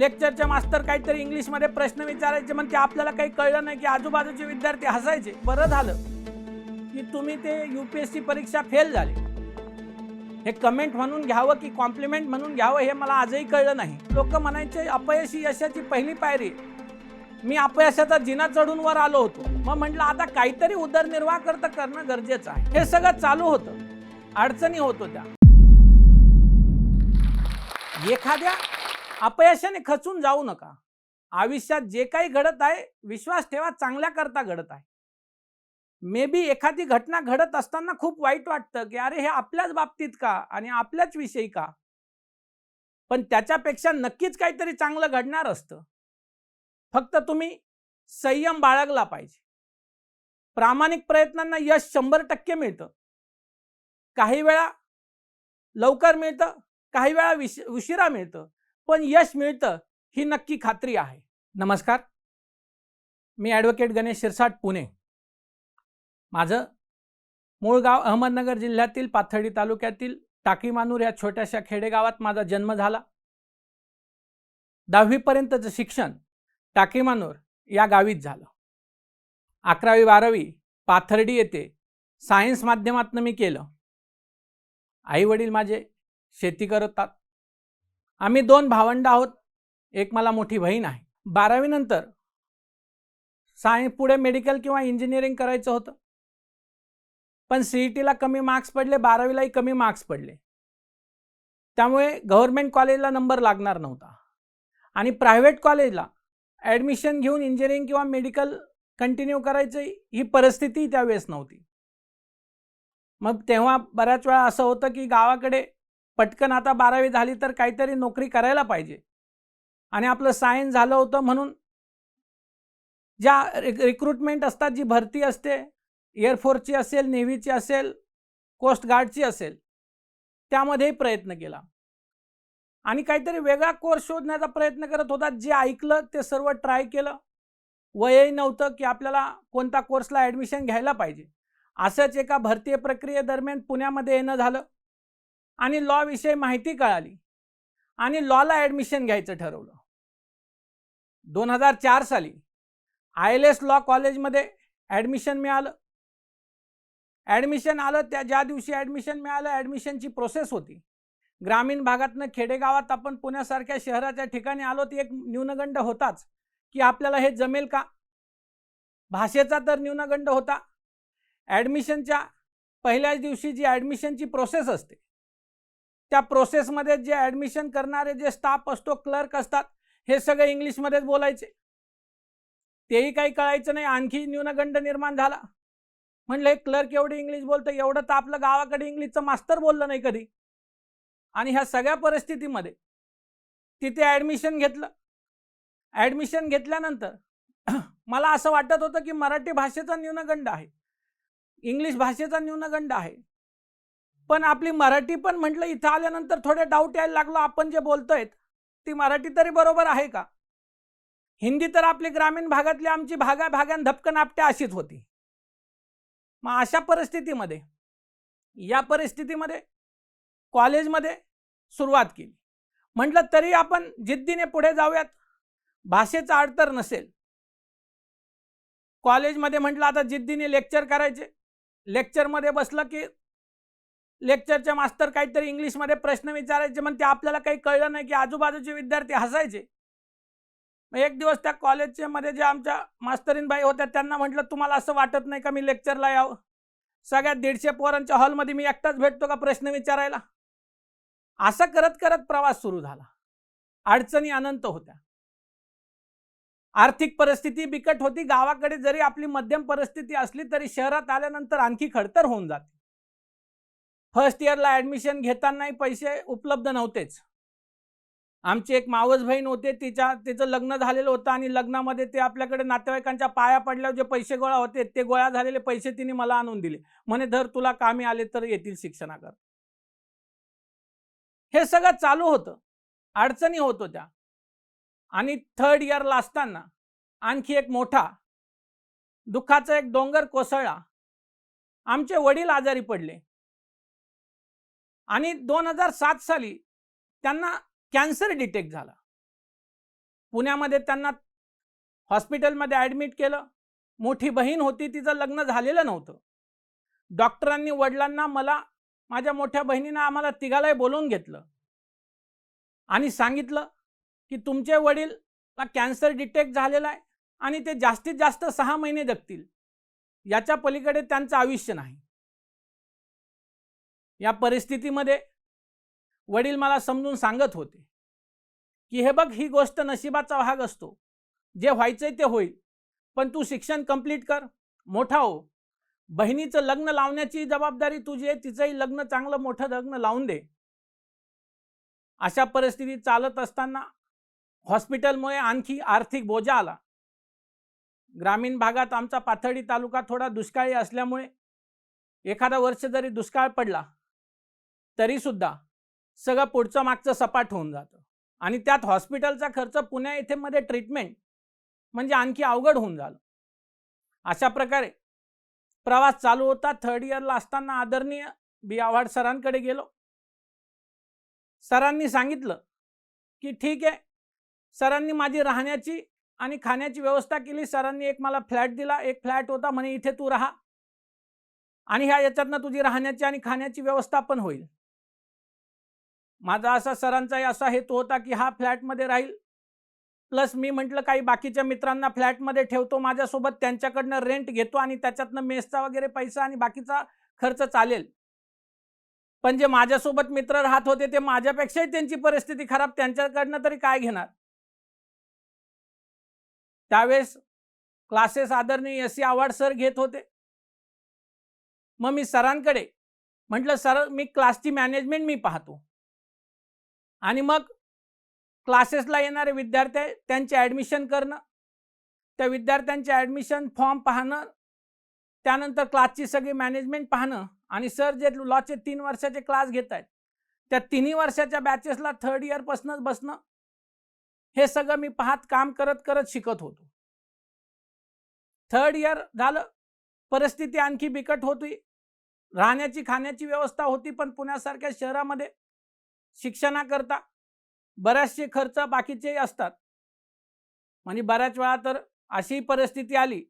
लेक्चरच्या मास्तर काहीतरी इंग्लिशमध्ये प्रश्न विचारायचे म्हणजे आपल्याला काही कळलं नाही की आजूबाजूचे विद्यार्थी हसायचे. बरं झालं की तुम्ही ते यू पी एस सी परीक्षा फेल झाले. हे कमेंट म्हणून घ्यावं की कॉम्प्लिमेंट म्हणून घ्यावं हे मला आजही कळलं नाही. लोक म्हणायचे अपयशी यशाची पहिली पायरी मी अपयशाचा जिना चढून वर आलो होतो. मग म्हटलं आता काहीतरी उदरनिर्वाह करता करणं गरजेचं आहे. हे सगळं चालू होतं. अडचणी होत होत्या. एखाद्या अपयशाने खचून जाऊ नका. आयुष्यात जे काही घडत आहे विश्वास ठेवा चांगल्या करता घडत आहे. मे बी एखादी घटना घडत असताना खूप वाईट वाटतं की अरे हे आपल्याच बाबतीत का आणि आपल्याच विषयी का? पण त्याच्यापेक्षा नक्कीच काहीतरी चांगलं घडणार असतं. फक्त तुम्ही संयम बाळगला पाहिजे. प्रामाणिक प्रयत्नांना यश शंभर टक्के मिळतं. काही वेळा लवकर मिळतं काही वेळा विश उशिरा मिळतं. पण यश मिळतं ही नक्की खात्री आहे. नमस्कार. मी ॲडव्होकेट गणेश शिरसाट पुणे. माझं मूळ गाव अहमदनगर जिल्ह्यातील पाथर्डी तालुक्यातील टाकीमानूर या छोट्याशा खेडेगावात माझा जन्म झाला. दहावीपर्यंतचं शिक्षण टाकीमानूर या गावीच झालं. अकरावी बारावी पाथर्डी येथे सायन्स माध्यमातनं मी केलं. आई वडील माझे शेती करतात. आम्ही दोन भावंड आहोत. एक मला मोठी बहीण आहे. बारावीनंतर सायन्स पुढे मेडिकल किंवा इंजिनिअरिंग करायचं होतं. पण सी ई टीला कमी मार्क्स पडले बारावीलाही कमी मार्क्स पडले. त्यामुळे गव्हर्मेंट कॉलेजला नंबर लागणार नव्हता. आणि प्रायव्हेट कॉलेजला ॲडमिशन घेऊन इंजिनिअरिंग किंवा मेडिकल कंटिन्यू करायचं ही परिस्थिती त्यावेळेस नव्हती. मग तेव्हा बऱ्याच वेळा असं होतं की गावाकडे पटकन आता बारावी झाली तर काहीतरी नोकरी करायला पाहिजे. आणि आपलं सायन्स झालं होतं म्हणून ज्या रिक्रुटमेंट असतात जी भरती असते एअरफोर्सची असेल नेव्हीची असेल कोस्ट गार्डची असेल त्यामध्येही प्रयत्न केला. आणि काहीतरी वेगळा कोर्स शोधण्याचा प्रयत्न करत होता जे ऐकलं ते सर्व ट्राय केलं. वयही नव्हतं की आपल्याला कोणत्या कोर्सला ॲडमिशन घ्यायला पाहिजे. असंच एका भरतीय प्रक्रियेदरम्यान पुण्यामध्ये येणं झालं. आणि लॉ विषयी माहिती कळाली. आणि लॉला ॲडमिशन घ्यायचं ठरवलं. दोन हजार चार साली आय एल एस लॉ कॉलेजमध्ये ॲडमिशन मिळालं. ॲडमिशन आलं त्या ज्या दिवशी ॲडमिशन मिळालं ॲडमिशनची प्रोसेस होती. ग्रामीण भागातनं खेडेगावात आपण पुण्यासारख्या शहराच्या ठिकाणी आलो ती एक न्यूनगंड होताच. की आपल्याला हे जमेल का? भाषेचा तर न्यूनगंड होता. ॲडमिशनच्या पहिल्याच दिवशी जी ॲडमिशनची प्रोसेस असते त्या प्रोसेसमध्ये जे ॲडमिशन करणारे जे स्टाफ असतो क्लर्क असतात हे सगळे इंग्लिशमध्येच बोलायचे. तेही काही कळायचं नाही आणखी न्यूनगंड निर्माण झाला. म्हणलं हे क्लर्क एवढी इंग्लिश बोलतं एवढं तर आपलं गावाकडे इंग्लिशचं मास्तर बोललं नाही कधी. आणि ह्या सगळ्या परिस्थितीमध्ये तिथे ॲडमिशन घेतलं. ॲडमिशन घेतल्यानंतर मला असं वाटत होतं की मराठी भाषेचा न्यूनगंड आहे. इंग्लिश भाषेचा न्यूनगंड आहे. पण आपली मराठी पण म्हटलं इथं आल्यानंतर थोडे डाऊट यायला लागलो आपण जे बोलतोय ती मराठी तरी बरोबर आहे का? हिंदी तर आपली ग्रामीण भागातली आमची भागा भागान धपकन आपट्या अशीच होती. मग अशा परिस्थितीमध्ये या परिस्थितीमध्ये कॉलेजमध्ये सुरुवात केली. म्हटलं तरी आपण जिद्दीने पुढे जाऊयात. भाषेचा अडतर नसेल. कॉलेजमध्ये म्हटलं आता जिद्दीने लेक्चर करायचे. लेक्चरमध्ये बसलं की लेक्चरचे मास्तर काहीतरी इंग्लिशमध्ये प्रश्न विचारायचे मग ते आपल्याला काही कळलं नाही की आजूबाजूचे विद्यार्थी हसायचे. मग एक दिवस त्या कॉलेजचे मध्ये जे आमच्या मास्तरीनबाई होत्या त्यांना म्हटलं तुम्हाला असं वाटत नाही का मी लेक्चरला यावं? सगळ्या दीडशे पोरांच्या हॉलमध्ये मी एकटाच भेटतो का प्रश्न विचारायला? असं करत करत प्रवास सुरू झाला. अडचणी अनंत होत्या. आर्थिक परिस्थिती बिकट होती. गावाकडे जरी आपली मध्यम परिस्थिती असली तरी शहरात आल्यानंतर आणखी खडतर होऊन जाते. फर्स्ट इयरला ॲडमिशन घेतानाही पैसे उपलब्ध नव्हतेच. आमची एक मावस बहीण होते तिच्या तिचं लग्न झालेलं होतं आणि लग्नामध्ये ते आपल्याकडे नातेवाईकांच्या पाया पडल्यावर जे पैसे गोळा होते ते गोळा झालेले पैसे तिने मला आणून दिले. म्हणे धर तुला कामी आले तर येतील शिक्षणाकर. हे सगळं चालू होतं. अडचणी होत होत्या. आणि थर्ड इयरला असताना आणखी एक मोठा दुःखाचा एक डोंगर कोसळला. आमचे वडील आजारी पडले. आणि दोन हजार सात साली त्यांना कॅन्सर डिटेक्ट झाला. पुण्यामध्ये त्यांना हॉस्पिटलमध्ये ॲडमिट केलं. मोठी बहीण होती तिचं लग्न झालेलं नव्हतं. डॉक्टरांनी वडिलांना मला माझ्या मोठ्या बहिणीनं आम्हाला तिघालाही बोलवून घेतलं. आणि सांगितलं की तुमचे वडील कॅन्सर डिटेक्ट झालेला आहे आणि ते जास्तीत जास्त सहा महिने जगतील. याच्या पलीकडे त्यांचं आयुष्य नाही. या परिस्थितीमध्ये वडील मला समजून सांगत होते की हे बघ ही गोष्ट नशिबाचा भाग असतो. जे व्हायचंय ते होईल पण तू शिक्षण कंप्लीट कर. मोठा हो. बहिणीचं लग्न लावण्याची जबाबदारी तुझी आहे तिचंही लग्न चांगलं मोठं लग्न लावून दे. अशा परिस्थितीत चालत असताना हॉस्पिटलमुळे आणखी आर्थिक बोजा आला. ग्रामीण भागात आमचा पाथर्डी तालुका थोडा दुष्काळी असल्यामुळे एखादा वर्ष जरी दुष्काळ पडला तरी सुद्धा सगळं पुढचं मागचं सपाट होऊन जातं. आणि त्यात हॉस्पिटलचा खर्च पुण्या येथे मध्ये ट्रीटमेंट म्हणजे आणखी अवघड होऊन झालं अशा प्रकारे प्रवास चालू होता. थर्ड इयरला असताना आदरणीय बी आव्हाड सरांकडे गेलो. सरांनी सांगितलं की ठीक आहे सरांनी माझी राहण्याची आणि खाण्याची व्यवस्था केली. सरांनी एक मला फ्लॅट दिला. एक फ्लॅट होता. म्हणे इथे तू राहा आणि ह्या याच्यातनं तुझी राहण्याची आणि खाण्याची व्यवस्था पण होईल. माझा असा सरांचाही असा हेतू होता की हा फ्लॅटमध्ये राहील. प्लस मी म्हटलं काही बाकीच्या मित्रांना फ्लॅटमध्ये ठेवतो माझ्यासोबत त्यांच्याकडनं रेंट घेतो आणि त्याच्यातनं मेसचा वगैरे पैसा आणि बाकीचा खर्च चालेल. पण जे माझ्यासोबत मित्र राहत होते ते माझ्यापेक्षाही त्यांची परिस्थिती खराब त्यांच्याकडनं तरी काय घेणार? त्यावेळेस क्लासेस आदरणीय एस सी आव्हाड सर घेत होते. मग मी सरांकडे म्हटलं सर मी क्लासची मॅनेजमेंट मी पाहतो. आणि मग क्लासेसला येणारे विद्यार्थी त्यांचे ॲडमिशन करणं त्या विद्यार्थ्यांचे ॲडमिशन फॉर्म पाहणं त्यानंतर क्लासची सगळी मॅनेजमेंट पाहणं आणि सर जे लॉचे तीन वर्षाचे क्लास घेत आहेत त्या तिन्ही वर्षाच्या बॅचेसला थर्ड इयरपासूनच बसणं हे सगळं मी पाहत काम करत करत शिकत होतो. थर्ड इयर झालं परिस्थिती आणखी बिकट होती. राहण्याची खाण्याची व्यवस्था होती पण पुण्यासारख्या शहरामध्ये शिक्षणाकरता बऱ्याचशे खर्च बाकीचेही असतात. म्हणजे बऱ्याच वेळा तर अशी परिस्थिती आली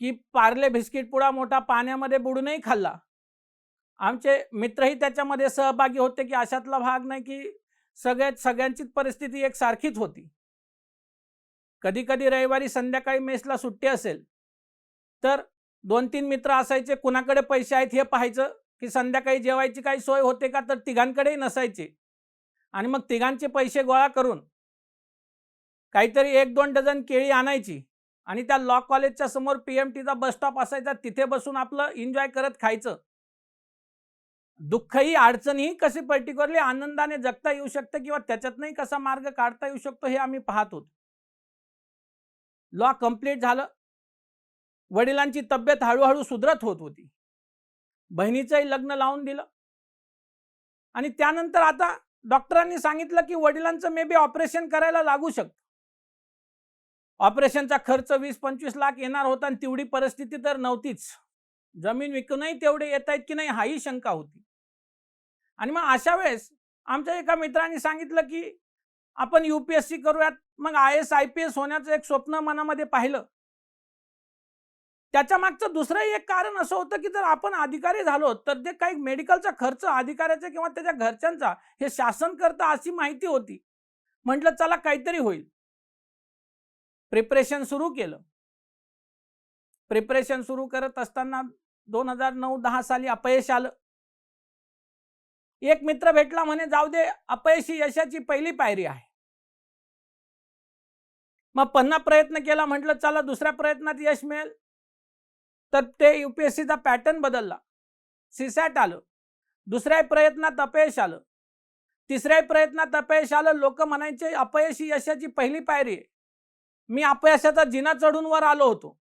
की पार्ले बिस्किट पुडा मोठा पाण्यामध्ये बुडूनही खाल्ला. आमचे मित्रही त्याच्यामध्ये सहभागी होते की अशातला भाग नाही की सगळ्यात सगळ्यांचीच परिस्थिती एक सारखीच होती. कधी कधी रविवारी संध्याकाळी मेसला सुट्टी असेल तर दोन तीन मित्र असायचे कुणाकडे पैसे आहेत हे पाहायचं. की संध्याकाळी जेवायची काही सोय होते का तर तिघांकडेही नसायचे. आणि मग तिघांचे पैसे गोळा करून काहीतरी एक दोन डझन केळी आणायची आणि त्या लॉ कॉलेजच्या समोर पी एम टीचा बस स्टॉप असायचा. तिथे बसून आपलं एन्जॉय करत खायचं. दुःखही अडचणही कशी पर्टिक्युलरली आनंदाने जगता येऊ शकतं किंवा त्याच्यातनंही कसा मार्ग काढता येऊ शकतो हे आम्ही पाहत होतो. लॉ कंप्लीट झालं. वडिलांची तब्येत हळूहळू सुधरत होत होती. बहिणीचंही लग्न लावून दिलं. आणि त्यानंतर आता डॉक्टरांनी सांगितलं की वडिलांचं मे बी ऑपरेशन करायला लागू शकतं. ऑपरेशनचा खर्च वीस पंचवीस लाख येणार होता आणि तेवढी परिस्थिती तर नव्हतीच. जमीन विकूनही तेवढे येत आहेत की नाही हाही शंका होती. आणि मग अशा वेळेस आमच्या एका मित्राने सांगितलं की आपण युपीएससी करूयात. मग I S I P S होण्याचं एक स्वप्न मनामध्ये पाहिलं. त्याच्या मागचं दुसरंही एक कारण असं होतं की जर आपण अधिकारी झालो तर ते काही मेडिकलचा खर्च अधिकाऱ्याचा किंवा त्याच्या घरच्यांचा हे शासन करतं अशी माहिती होती. म्हटलं चला काहीतरी होईल. प्रिपरेशन सुरू केलं. प्रिपरेशन सुरू करत असताना दोन हजार नऊ दहा साली अपयश आलं. एक मित्र भेटला म्हणे जाऊ दे अपयशी यशाची पहिली पायरी आहे. मग पन्ना प्रयत्न केला म्हटलं चला दुसऱ्या प्रयत्नात यश मिळेल. तर ते युपीएससीचा पॅटर्न बदलला. सीसॅट आलं. दुसऱ्या प्रयत्नात अपयश आलं. तिसऱ्या प्रयत्नात अपयश आलं लोक म्हणायचे अपयशी यशाची पहिली पायरी आहे. मी अपयशाचा जिना चढून वर आलो होतो.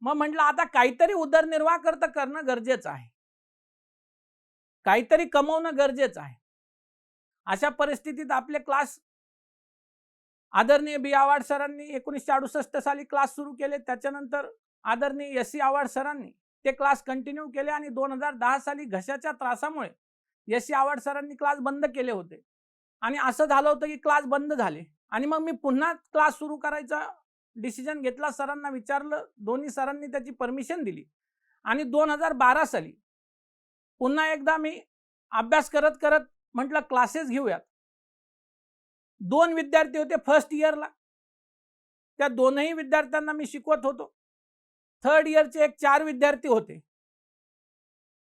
मग म्हटलं आता काहीतरी उदरनिर्वाह करता करणं गरजेचं आहे. काहीतरी कमवणं गरजेचं आहे. अशा परिस्थितीत आपले क्लास आदरणीय बी सरांनी एकोणीसशे अडुसष्ट साली क्लास सुरू केले. त्याच्यानंतर आदरणीय एस सी आव्हाड सरांनी ते क्लास कंटिन्यू केले आणि दोन हजार दहा साली घशाच्या त्रासामुळे एस सी आव्हाड सरांनी क्लास बंद केले होते. आणि असं झालं होतं की क्लास बंद झाले. आणि मग मी पुन्हा क्लास सुरू करायचा डिसिजन घेतला. सरांना विचारलं. दोन्ही सरांनी त्याची परमिशन दिली. आणि दोन हजार बारा साली पुन्हा एकदा मी अभ्यास करत करत म्हटलं क्लासेस घेऊयात. दोन विद्यार्थी होते फर्स्ट इयरला त्या दोनही विद्यार्थ्यांना मी शिकवत होतो. थर्ड इयरचे एक चार विद्यार्थी होते.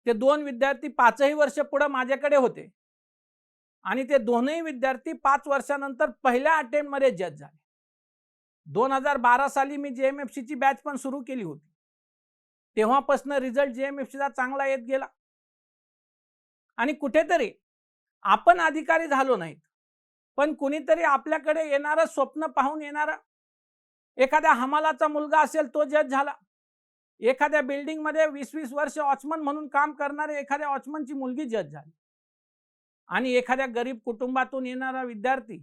ते दोन विद्यार्थी पाचही वर्ष पुढे माझ्याकडे होते. आणि ते दोनही विद्यार्थी पाच वर्षानंतर पहिल्या अटेम्प्टमध्ये जज झाले. दोन हजार बारा साली मी जे एम एफ सीची बॅच पण सुरू केली होती. तेव्हापासून रिझल्ट जे एम एफ सीचा चांगला येत गेला. आणि कुठेतरी आपण अधिकारी झालो नाहीत. पण कुणीतरी आपल्याकडे येणारं स्वप्न पाहून येणारा एखाद्या हमालाचा मुलगा असेल तो जज झाला. एखाद्या बिल्डिंगमध्ये वीस वीस वर्ष वॉचमन म्हणून काम करणारे एखाद्या वॉचमनची मुलगी जज झाली. आणि एखाद्या गरीब कुटुंबातून येणारा विद्यार्थी.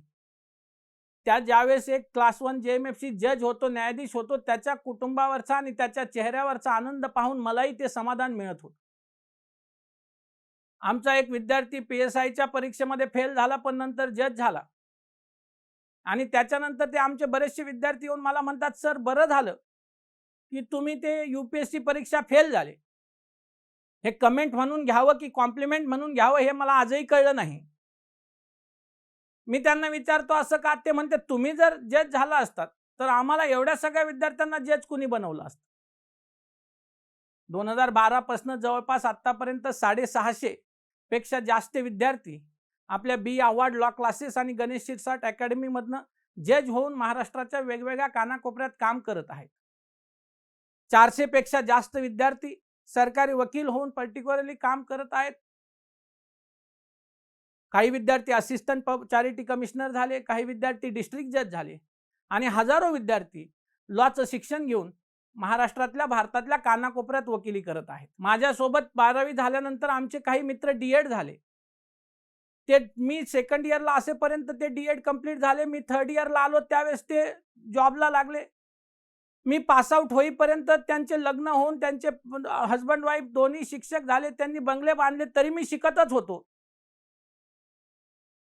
त्या ज्यावेळेस एक class one J M F C जज होतो न्यायाधीश होतो त्याच्या कुटुंबावरचा आणि त्याच्या चेहऱ्यावरचा आनंद पाहून मलाही ते समाधान मिळत होत. आमचा एक विद्यार्थी पी एस आयच्या परीक्षेमध्ये फेल झाला पण नंतर जज झाला. आणि त्याच्यानंतर ते आमचे बरेचसे विद्यार्थी येऊन मला म्हणतात सर बरं झालं. की तुम्ही ते यूपीएससी परीक्षा फेल झाले. हे कमेंट म्हणून घ्यावं की कॉम्प्लिमेंट म्हणून घ्यावं हे मला आजही कळलं नाही. मी त्यांना विचारतो असं का? ते म्हणते तुम्ही जर जज झाला असतात तर आम्हाला एवढ्या सगळ्या विद्यार्थ्यांना जज कुणी बनवलं असतं? दोन हजार बारा पासून जवळपास आतापर्यंत साडेसहाशे पेक्षा जास्त विद्यार्थी आपल्या बी अवॉर्ड लॉ क्लासेस आणि गणेश शिरसाट अकॅडमीमधनं जज होऊन महाराष्ट्राच्या वेगवेगळ्या कानाकोपऱ्यात काम करत आहेत. चारशेपेक्षा जास्त विद्यार्थी सरकारी वकील होऊन पर्टिक्युलरली काम करत आहेत. काही विद्यार्थी असिस्टंट चॅरिटी कमिशनर झाले काही विद्यार्थी डिस्ट्रिक्ट जज झाले. आणि हजारो विद्यार्थी लॉचं शिक्षण घेऊन महाराष्ट्रातल्या भारतातल्या कानाकोपऱ्यात वकिली करत आहेत. माझ्यासोबत बारावी झाल्यानंतर आमचे काही मित्र डीएड झाले. ते मी सेकंड इयरला असेपर्यंत ते डीएड कंप्लीट झाले. मी थर्ड इयरला आलो त्यावेळेस ते जॉबला लागले. मी पासआउट होईपर्यंत त्यांचे लग्न होऊन त्यांचे हजबंड वाईफ दोन्ही शिक्षक झाले त्यांनी बंगले बांधले तरी मी शिकतच होतो.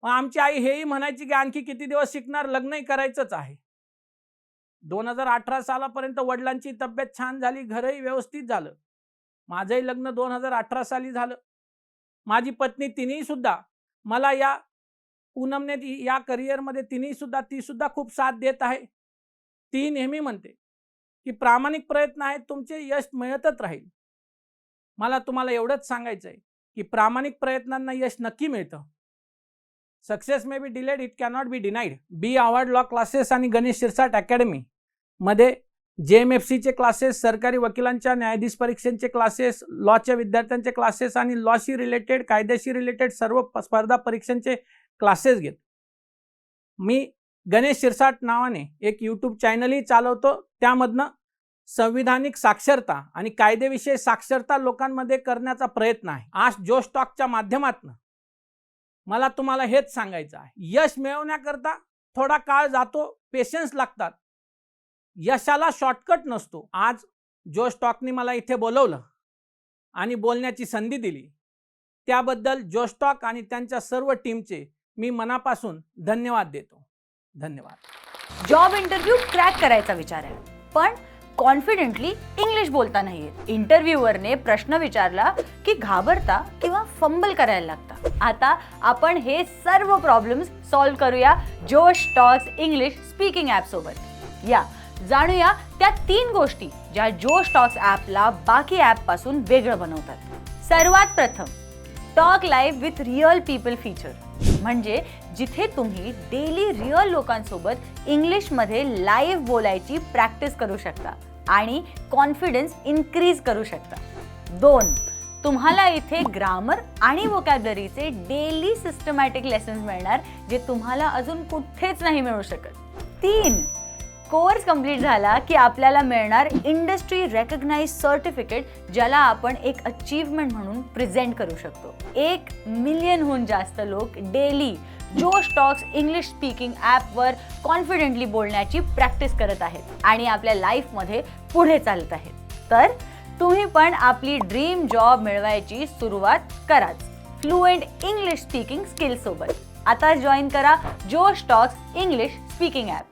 आमची आई हेही म्हणायची की आणखी किती दिवस शिकणार? लग्नही करायचंच आहे. दोन हजार अठरा सालापर्यंत वडिलांची तब्येत छान झाली घरही व्यवस्थित झालं. माझंही लग्न दोन हजार अठरा साली झालं. माझी पत्नी तिनेही सुद्धा मला या पूनमने या करिअरमध्ये तिनेही सुद्धा ती सुद्धा खूप साथ देत आहे. ती नेहमी म्हणते की प्रामाणिक प्रयत्न आहेत तुमचे यश मिळतच राहील. मला तुम्हाला एवढंच सांगायचं आहे की प्रामाणिक प्रयत्नांना यश नक्की मिळतं. Success may be delayed it cannot be denied B award law classes आणि गणेश शिरसाट अकॅडमी मध्ये जे एम एफ सीचे क्लासेस सरकारी वकिलांच्या न्यायाधीश परीक्षांचे क्लासेस लॉच्या विद्यार्थ्यांचे क्लासेस आणि लॉशी रिलेटेड कायद्याशी रिलेटेड सर्व स्पर्धा परीक्षांचे क्लासेस घेत. मी गणेश शिरसाट नावाने एक यूट्यूब चॅनलही चालवतो. त्यामधनं संविधानिक साक्षरता आणि कायदेविषयी साक्षरता लोकांमध्ये करण्याचा प्रयत्न आहे. आज जो स्टॉकच्या माध्यमातून मला तुम्हाला हेच सांगायचं आहे. यश मिळवण्याकरता थोडा काळ जातो पेशन्स लागतात. यशाला शॉर्टकट नसतो. आज जो स्टॉकनी मला इथे बोलवलं आणि बोलण्याची संधी दिली. त्याबद्दल जो स्टॉक आणि त्यांच्या सर्व टीमचे मी मनापासून धन्यवाद देतो. धन्यवाद. जॉब इंटरव्ह्यू क्रॅक करायचा विचार आहे. पण कॉन्फिडेंटली इंग्लिश बोलता नाही इंटरव्ह्यूवरने प्रश्न विचारला की घाबरता किंवा फंबल करायला लागता. आता आपण हे सर्व प्रॉब्लेम्स सॉल्व्ह करूया जोश टॉक्स इंग्लिश स्पीकिंग ॲप सोबत. या. जाणूया त्या तीन गोष्टी ज्या जोश टॉक्स ॲपला बाकी ॲपपासून वेगळं बनवतात. सर्वात प्रथम talk live with real people feature म्हणजे जिथे तुम्ही डेली रिअल लोकांसोबत इंग्लिशमध्ये लाईव्ह बोलायची प्रॅक्टिस करू शकता आणि कॉन्फिडन्स इन्क्रीज करू शकता. दोन तुम्हाला इथे ग्रामर आणि वोकॅबलरीचे डेली सिस्टमॅटिक लेसन्स मिळणार जे तुम्हाला अजून कुठेच नाही मिळू शकत. तीन कोर्स कंप्लीट झाला की आपल्याला मिळणार इंडस्ट्री रेकग्नाइज सर्टिफिकेट ज्याला आपण एक अचीवमेंट म्हणून प्रेझेंट करू शकतो. एक मिलियनहून जास्त लोक daily Josh talks English speaking ॲपवर कॉन्फिडेंटली बोलण्याची प्रॅक्टिस करत आहेत आणि आपल्या लाईफमध्ये पुढे चालत आहेत. तर तुम्ही पण आपली ड्रीम जॉब मिळवायची सुरुवात कराच. फ्लुएंट इंग्लिश स्पीकिंग स्किल्स सोबत. आता जॉईन करा Josh talks English speaking app